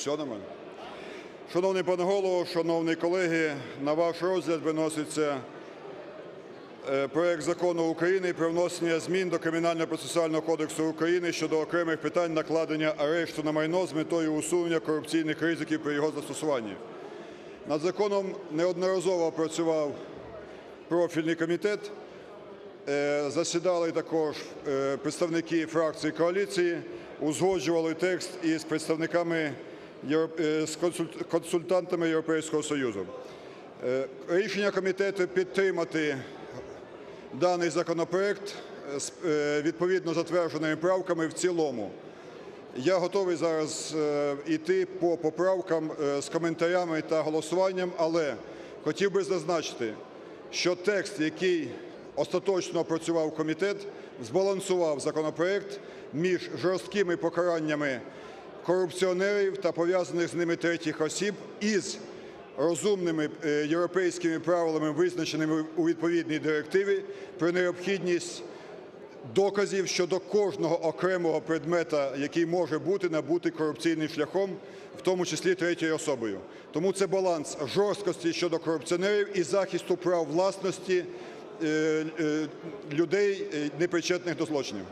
Все нормально. Шановний пане голово, шановні колеги, на ваш розгляд виноситься е, проект закону України про внесення змін до Кримінального процесуального кодексу України щодо окремих питань накладення арешту на майно з метою усунення корупційних ризиків при його застосуванні. Над законом неодноразово працював профільний комітет. Е, Засідали також е, представники фракції коаліції, узгоджували текст із представниками з консультантами Європейського Союзу. Е, Рішення комітету підтримати даний законопроект е, з е, відповідно затвердженими правками в цілому. Я готовий зараз е, йти по поправкам е, з коментарями та голосуванням, але хотів би зазначити, що текст, який остаточно опрацював комітет, збалансував законопроект між жорсткими покараннями корупціонерів та пов'язаних з ними третіх осіб із розумними е, європейськими правилами, визначеними у відповідній директиві, про необхідність доказів щодо кожного окремого предмета, який може бути набутий корупційним шляхом, в тому числі третьою особою. Тому це баланс жорсткості щодо корупціонерів і захисту прав власності е, е, людей, непричетних до злочинів.